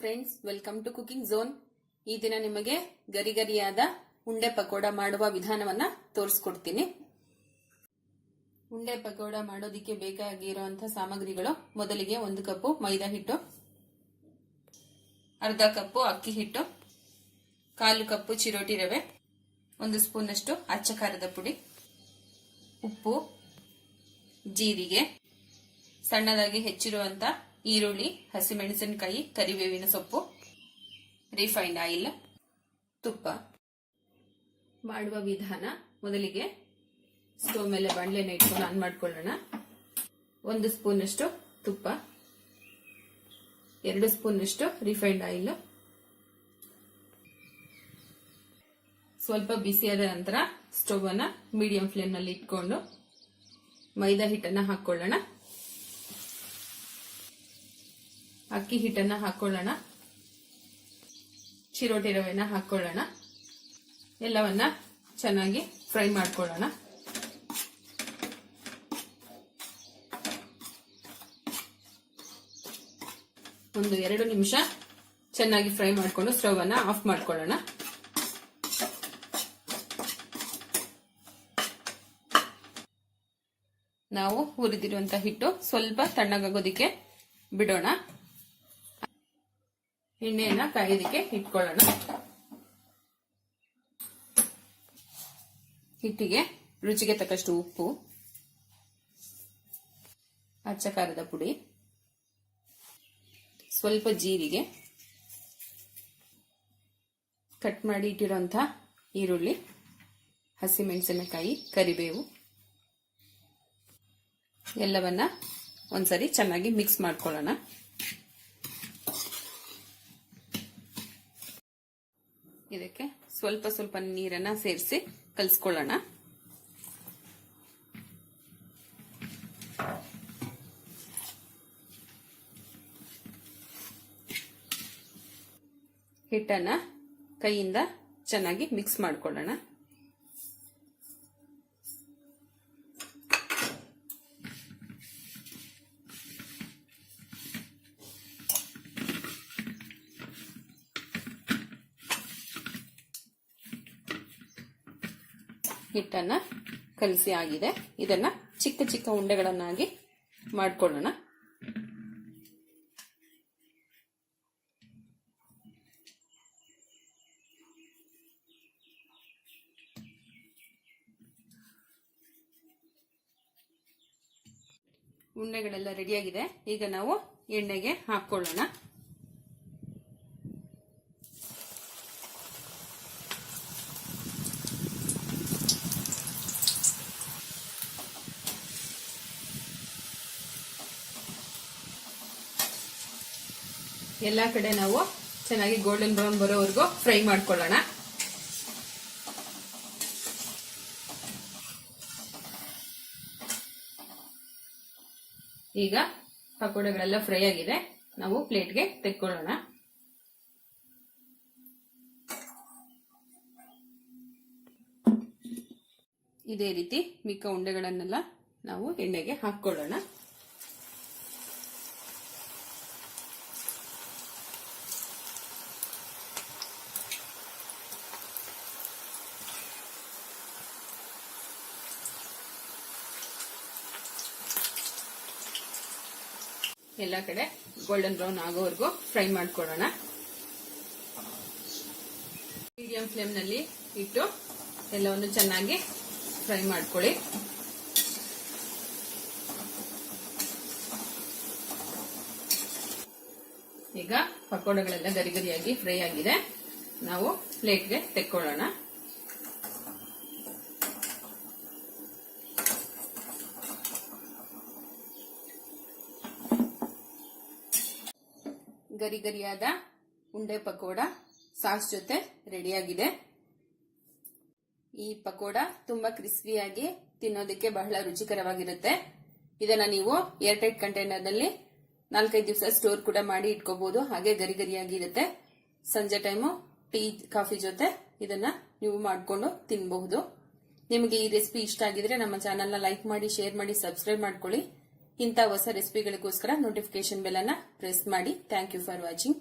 Friends welcome to cooking zone ಈ ದಿನ ನಿಮಗೆ ಗರಿ ಗರಿಯಾದ ಉಂಡೆ ಪಕೋಡ ಮಾಡುವ ವಿಧಾನವನ್ನ ತೋರಿಸ್ಕೊಡ್ತೀನಿ. ಉಂಡೆ ಪಕೋಡ ಮಾಡೋದಿಕ್ಕೆ ಬೇಕಾಗಿರುವಂತಹ ಸಾಮಗ್ರಿಗಳು ಮೊದಲಿಗೆ ಒಂದು ಕಪ್ಪು ಮೈದಾ ಹಿಟ್ಟು, ಅರ್ಧ ಕಪ್ಪು ಅಕ್ಕಿ ಹಿಟ್ಟು, ಕಾಲು ಕಪ್ಪು ಚಿರೋಟಿ ರವೆ, ಒಂದು ಸ್ಪೂನಷ್ಟು ಅಚ್ಚ ಖಾರದ ಪುಡಿ, ಉಪ್ಪು, ಜೀರಿಗೆ, ಸಣ್ಣದಾಗಿ ಹೆಚ್ಚಿರುವಂತ ಈರುಳ್ಳಿ, ಹಸಿಮೆಣಸಿನಕಾಯಿ, ಕರಿಬೇವಿನ ಸೊಪ್ಪು ರಿಫೈನ್ಡ್ ಆಯಿಲ್ ತುಪ್ಪ. ಮಾಡುವ ವಿಧಾನ ಮೊದಲಿಗೆ ಸ್ಟೋವ್ ಮೇಲೆ ಬಾಣಲೆನ ಇಟ್ಕೊಂಡು ಆನ್ ಮಾಡ್ಕೊಳ್ಳೋಣ. ಒಂದು ಸ್ಪೂನಷ್ಟು ತುಪ್ಪ, ಎರಡು ಸ್ಪೂನಷ್ಟು ರಿಫೈನ್ಡ್ ಆಯಿಲ್ ಸ್ವಲ್ಪ ಬಿಸಿಯಾದ ನಂತರ ಸ್ಟವ್ ಅನ್ನ ಮೀಡಿಯಂ ಫ್ಲೇಮ್ನಲ್ಲಿ ಇಟ್ಕೊಂಡು ಮೈದಾ ಹಿಟ್ಟನ್ನ ಹಾಕೊಳ್ಳೋಣ ಅಕ್ಕಿ ಹಿಟ್ಟನ್ನ ಹಾಕೊಳ್ಳೋಣ. ಚಿರೋಟಿ ರವೆನ ಹಾಕೊಳ್ಳೋಣ. ಎಲ್ಲವನ್ನ ಚೆನ್ನಾಗಿ ಫ್ರೈ ಮಾಡ್ಕೊಳ್ಳೋಣ. ಒಂದು ಎರಡು ನಿಮಿಷ ಚೆನ್ನಾಗಿ ಫ್ರೈ ಮಾಡಿಕೊಂಡು ಸ್ಟವ್ ಅನ್ನ ಆಫ್ ಮಾಡ್ಕೊಳ್ಳೋಣ. ನಾವು ಹುರಿದಿರುವಂತಹ ಹಿಟ್ಟು ಸ್ವಲ್ಪ ತಣ್ಣಗಾಗೋದಿಕ್ಕೆ ಬಿಡೋಣ. ಎಣ್ಣೆಯನ್ನ ಕಾಯೋದಿಕ್ಕೆ ಇಟ್ಕೊಳ್ಳೋಣ. ಹಿಟ್ಟಿಗೆ ರುಚಿಗೆ ತಕ್ಕಷ್ಟು ಉಪ್ಪು, ಅಚ್ಚ ಖಾರದ ಪುಡಿ, ಸ್ವಲ್ಪ ಜೀರಿಗೆ, ಕಟ್ ಮಾಡಿ ಇಟ್ಟಿರುವಂತಹ ಈರುಳ್ಳಿ, ಹಸಿಮೆಣಸಿನಕಾಯಿ, ಕರಿಬೇವು, ಎಲ್ಲವನ್ನ ಒಂದ್ಸರಿ ಚೆನ್ನಾಗಿ ಮಿಕ್ಸ್ ಮಾಡ್ಕೊಳ್ಳೋಣ. ಇದಕ್ಕೆ ಸ್ವಲ್ಪ ಸ್ವಲ್ಪ ನೀರನ್ನ ಸೇರಿಸಿ ಕಲಿಸ್ಕೊಳ್ಳೋಣ. ಹಿಟ್ಟನ್ನ ಕೈಯಿಂದ ಚೆನ್ನಾಗಿ ಮಿಕ್ಸ್ ಮಾಡ್ಕೊಳ್ಳೋಣ. ಹಿಟ್ಟನ್ನ ಕಲಸಿ ಆಗಿದೆ. ಇದನ್ನ ಚಿಕ್ಕ ಚಿಕ್ಕ ಉಂಡೆಗಳನ್ನಾಗಿ ಮಾಡ್ಕೊಳ್ಳೋಣ. ಉಂಡೆಗಳೆಲ್ಲ ರೆಡಿಯಾಗಿದೆ ಈಗ ನಾವು ಎಣ್ಣೆಗೆ ಹಾಕೊಳ್ಳೋಣ ಎಲ್ಲಾ ಕಡೆ ನಾವು ಚೆನ್ನಾಗಿ ಗೋಲ್ಡನ್ ಬ್ರೌನ್ ಬರೋವರೆಗೂ ಫ್ರೈ ಮಾಡ್ಕೊಳ್ಳೋಣ. ಈಗ ಪಕೋಡಗಳೆಲ್ಲ ಫ್ರೈ ಆಗಿದೆ. ನಾವು ಪ್ಲೇಟ್ಗೆ ತೆಕ್ಕೊಳ್ಳೋಣ. ಇದೇ ರೀತಿ ಮಿಕ್ಕ ಉಂಡೆಗಳನ್ನೆಲ್ಲ ನಾವು ಎಣ್ಣೆಗೆ ಹಾಕೊಳ್ಳೋಣ ಎಲ್ಲ ಕಡೆ ಗೋಲ್ಡನ್ ಬ್ರೌನ್ ಆಗೋವರೆಗೂ ಫ್ರೈ ಮಾಡ್ಕೊಳ್ಳೋಣ. ಮೀಡಿಯಂ ಫ್ಲೇಮ್ನಲ್ಲಿ ಇಟ್ಟು ಎಲ್ಲವನ್ನು ಚೆನ್ನಾಗಿ ಫ್ರೈ ಮಾಡ್ಕೊಳ್ಳಿ. ಈಗ ಪಕೋಡಗಳೆಲ್ಲ ಗರಿಗರಿಯಾಗಿ ಫ್ರೈ ಆಗಿದೆ. ನಾವು ಪ್ಲೇಟ್ಗೆ ತೆಕ್ಕೊಳ್ಳೋಣ. ಗರಿ ಗರಿಯಾದ ಉಂಡೆ ಪಕೋಡ ಸಾಸ್ ಜೊತೆ ರೆಡಿಯಾಗಿದೆ. ಈ ಪಕೋಡ ತುಂಬಾ ಕ್ರಿಸ್ಪಿಯಾಗಿ ತಿನ್ನೋದಕ್ಕೆ ಬಹಳ ರುಚಿಕರವಾಗಿರುತ್ತೆ. ಇದನ್ನ ನೀವು ಏರ್ ಟೈಟ್ ಕಂಟೈನರ್ನಲ್ಲಿ ನಾಲ್ಕೈದು ದಿವಸ ಸ್ಟೋರ್ ಕೂಡ ಮಾಡಿ ಇಟ್ಕೋಬಹುದು ಹಾಗೆ ಗರಿ ಗರಿಯಾಗಿರುತ್ತೆ ಸಂಜೆ ಟೈಮು ಟೀ, ಕಾಫಿ ಜೊತೆ ಇದನ್ನ ನೀವು ಮಾಡಿಕೊಂಡು ತಿನ್ನಬಹುದು ನಿಮಗೆ ಈ ರೆಸಿಪಿ ಇಷ್ಟ ಆಗಿದ್ರೆ ನಮ್ಮ ಚಾನೆಲ್ನ ಲೈಕ್ ಮಾಡಿ ಶೇರ್ ಮಾಡಿ ಸಬ್ಸ್ಕ್ರೈಬ್ ಮಾಡ್ಕೊಳ್ಳಿ. ಇಂಥ ಹೊಸ ರೆಸಿಪಿಗಳಿಗೋಸ್ಕರ ನೋಟಿಫಿಕೇಶನ್ ಬೆಲ್ ಅನ್ನ ಪ್ರೆಸ್ ಮಾಡಿ. Thank you for watching